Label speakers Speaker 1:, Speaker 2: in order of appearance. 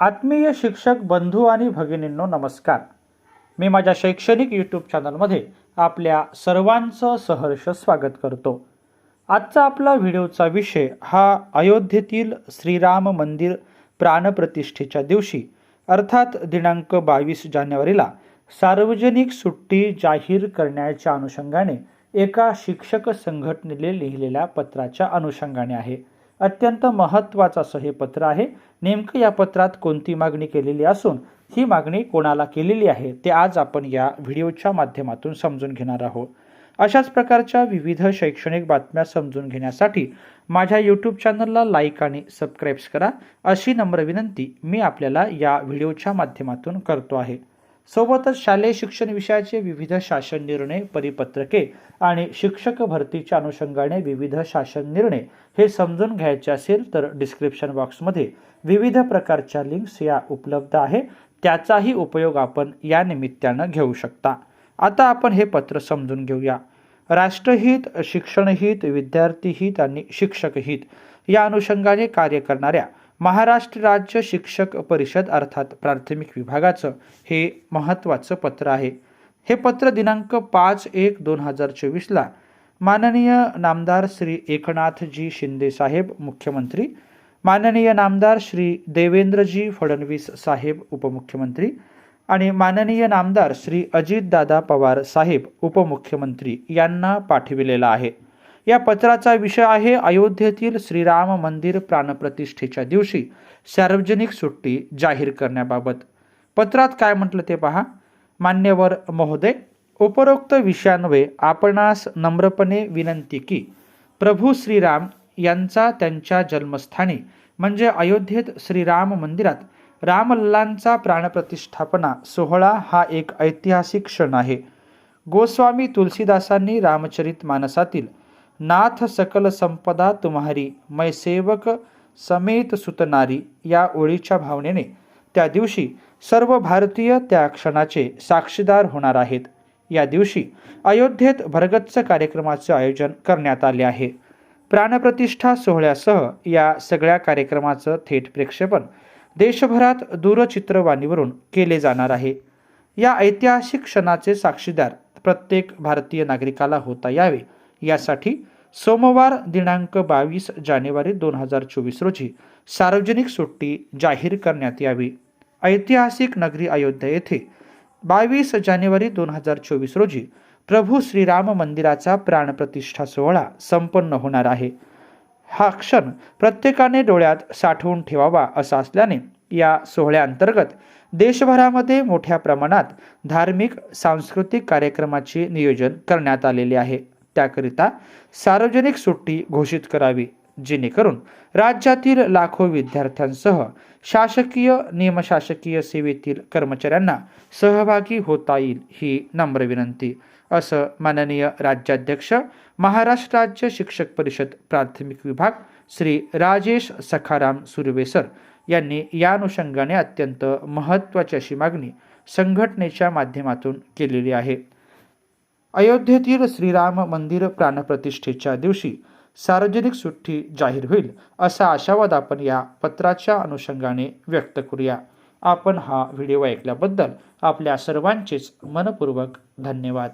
Speaker 1: आत्मीय शिक्षक बंधू आणि भगिनींनो नमस्कार. मी माझ्या शैक्षणिक यूट्यूब चॅनलमध्ये आपल्या सर्वांचं सहर्ष स्वागत करतो. आजचा आपला व्हिडिओचा विषय हा अयोध्येतील श्रीराम मंदिर प्राणप्रतिष्ठेच्या दिवशी अर्थात दिनांक बावीस जानेवारीला सार्वजनिक सुट्टी जाहीर करण्याच्या अनुषंगाने एका शिक्षक संघटनेने लिहिलेल्या पत्राच्या अनुषंगाने आहे. अत्यंत महत्त्वाचं असं हे पत्र आहे. नेमकं या पत्रात कोणती मागणी केलेली असून ही मागणी कोणाला केलेली आहे ते आज आपण या व्हिडिओच्या माध्यमातून समजून घेणार आहोत. अशाच प्रकारच्या विविध शैक्षणिक बातम्या समजून घेण्यासाठी माझ्या यूट्यूब चॅनलला लाईक आणि सबस्क्राईब्स करा. अशी नम्र विनंती मी आपल्याला या व्हिडिओच्या माध्यमातून करतो आहे. सोबतच शालेय शिक्षण विषयाचे विविध शासन निर्णय परिपत्रके आणि शिक्षक भरतीच्या अनुषंगाने विविध शासन निर्णय हे समजून घ्यायचे असेल तर डिस्क्रिप्शन बॉक्समध्ये विविध प्रकारच्या लिंक्स या उपलब्ध आहे. त्याचाही उपयोग आपण या निमित्तानं घेऊ शकता. आता आपण हे पत्र समजून घेऊया. राष्ट्रहित शिक्षणहित विद्यार्थीहित आणि शिक्षकहित या अनुषंगाने कार्य करणाऱ्या महाराष्ट्र राज्य शिक्षक परिषद अर्थात प्राथमिक विभागाचं हे महत्त्वाचं पत्र आहे. हे पत्र दिनांक पाच एक दोन हजार चोवीसला माननीय नामदार श्री एकनाथजी शिंदे साहेब मुख्यमंत्री माननीय नामदार श्री देवेंद्रजी फडणवीस साहेब उपमुख्यमंत्री आणि माननीय नामदार श्री अजितदादा पवार साहेब उपमुख्यमंत्री यांना पाठविलेला आहे. या पत्राचा विषय आहे अयोध्येतील श्रीराम मंदिर प्राणप्रतिष्ठेच्या दिवशी सार्वजनिक सुट्टी जाहीर करण्याबाबत. पत्रात काय म्हटलं ते पहा. मान्यवर महोदय उपरोक्त विषयान्वये आपणास नम्रपणे विनंती की प्रभू श्रीराम यांचा त्यांच्या जन्मस्थानी म्हणजे अयोध्येत श्रीराम मंदिरात रामलल्लांचा प्राणप्रतिष्ठापना सोहळा हा एक ऐतिहासिक क्षण आहे. गोस्वामी तुलसीदासांनी रामचरित मानसातील नाथ सकल संपदा तुम्हारी मै सेवक समेत सुतनारी या ओळीच्या भावनेने त्या दिवशी सर्व भारतीय त्या क्षणाचे साक्षीदार होणार आहेत. या दिवशी अयोध्येत भरगच्च कार्यक्रमाचे आयोजन करण्यात आले आहे. प्राणप्रतिष्ठा सोहळ्यासह या सगळ्या कार्यक्रमाचं थेट प्रक्षेपण देशभरात दूरचित्रवाणीवरून केले जाणार आहे. या ऐतिहासिक क्षणाचे साक्षीदार प्रत्येक भारतीय नागरिकाला होता यावे यासाठी सोमवार दिनांक बावीस जानेवारी दोन हजार चोवीस रोजी सार्वजनिक सुट्टी जाहीर करण्यात यावी. ऐतिहासिक नगरी अयोध्या येथे बावीस जानेवारी दोन हजार चोवीस रोजी प्रभू श्रीराम मंदिराचा प्राणप्रतिष्ठा सोहळा संपन्न होणार आहे. हा क्षण प्रत्येकाने डोळ्यात साठवून ठेवावा असा असल्याने या सोहळ्याअंतर्गत देशभरामध्ये मोठ्या प्रमाणात धार्मिक सांस्कृतिक कार्यक्रमाचे नियोजन करण्यात आलेले आहे. त्याकरिता सार्वजनिक सुट्टी घोषित करावी जेणेकरून राज्यातील लाखो विद्यार्थ्यांसह शासकीय निमशासकीय सेवेतील कर्मचाऱ्यांना सहभागी होता येईल ही नम्र विनंती. असं माननीय राज्याध्यक्ष महाराष्ट्र राज्य शिक्षक परिषद प्राथमिक विभाग श्री राजेश सखाराम सुर्वेसर यांनी या अनुषंगाने अत्यंत महत्त्वाची अशी मागणी संघटनेच्या माध्यमातून केलेली आहे. अयोध्येतील श्रीराम मंदिर प्राणप्रतिष्ठेच्या दिवशी सार्वजनिक सुट्टी जाहीर होईल असा आशावाद आपण या पत्राच्या अनुषंगाने व्यक्त करूया. आपण हा व्हिडिओ ऐकल्याबद्दल आपल्या सर्वांचेच मनपूर्वक धन्यवाद.